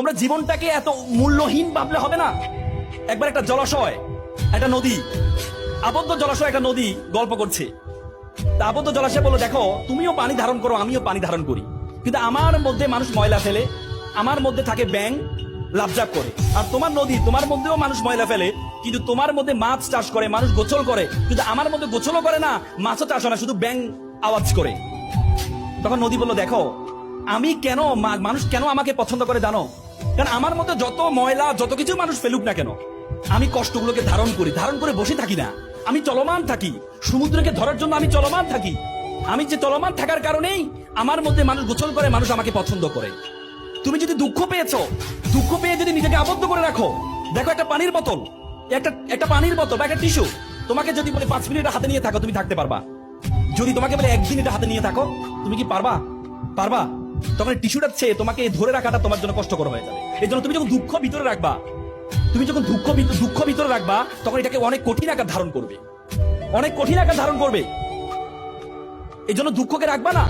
তোমরা জীবনটাকে এত মূল্যহীন ভাবলে হবে না? একবার একটা জলাশয়, একটা নদী, আবদ্ধ জলাশয়, একটা নদী গল্প করছে। তা আবদ্ধ জলাশয় বলল, দেখো, তুমিও পানি ধারণ করো, আমিও পানি ধারণ করি। কিন্তু আমার মধ্যে মানুষ ময়লা ফেলে, আমার মধ্যে থাকে ব্যাং লাভজাপ করে। আর তোমার নদী, তোমার মধ্যেও মানুষ ময়লা ফেলে, কিন্তু তোমার মধ্যে মাছ চাষ করে, মানুষ গোছল করে। কিন্তু আমার মধ্যে গোছলও করে না, মাছও চাষ হয় না, শুধু ব্যাং আওয়াজ করে। তখন নদী বলল, দেখো আমি কেন মানুষ কেন আমাকে পছন্দ করে জানো? কারণ আমার মধ্যে যত ময়লা, যত কিছু মানুষ ফেলুক না কেন, আমি কষ্টগুলোকে ধারণ করি, ধারণ করে বসে থাকি না। আমি চলমান থাকি, সমুদ্রকে ধরার জন্য আমি চলমান থাকি। আমি যে চলমান থাকার কারণেই আমার মধ্যে মানুষ গোসল করে, মানুষ আমাকে পছন্দ করে। তুমি যদি দুঃখ পেয়েছ, দুঃখ পেয়ে যদি নিজেকে আবদ্ধ করে রাখো, দেখো একটা পানির বোতল। একটা একটা পানির বোতল বা একটা টিস্যু। তোমাকে যদি বলে পাঁচ মিনিট হাতে নিয়ে থাকো, তুমি থাকতে পারবা। যদি তোমাকে বলে একদিন এটা হাতে নিয়ে থাকো, তুমি কি পারবা? পারবা? তখন টিস্যুটা চেয়ে তোমাকে ধরে রাখাটা তোমার জন্য কষ্টকর হয়ে যাবে। এই জন্য তুমি যখন দুঃখ ভিতরে রাখবা, তুমি যখন দুঃখ দুঃখ ভিতরে রাখবা, তখন এটাকে অনেক কঠিন আকার ধারণ করবে। অনেক কঠিন আকার ধারণ করবে। এই জন্য দুঃখকে রাখবা না।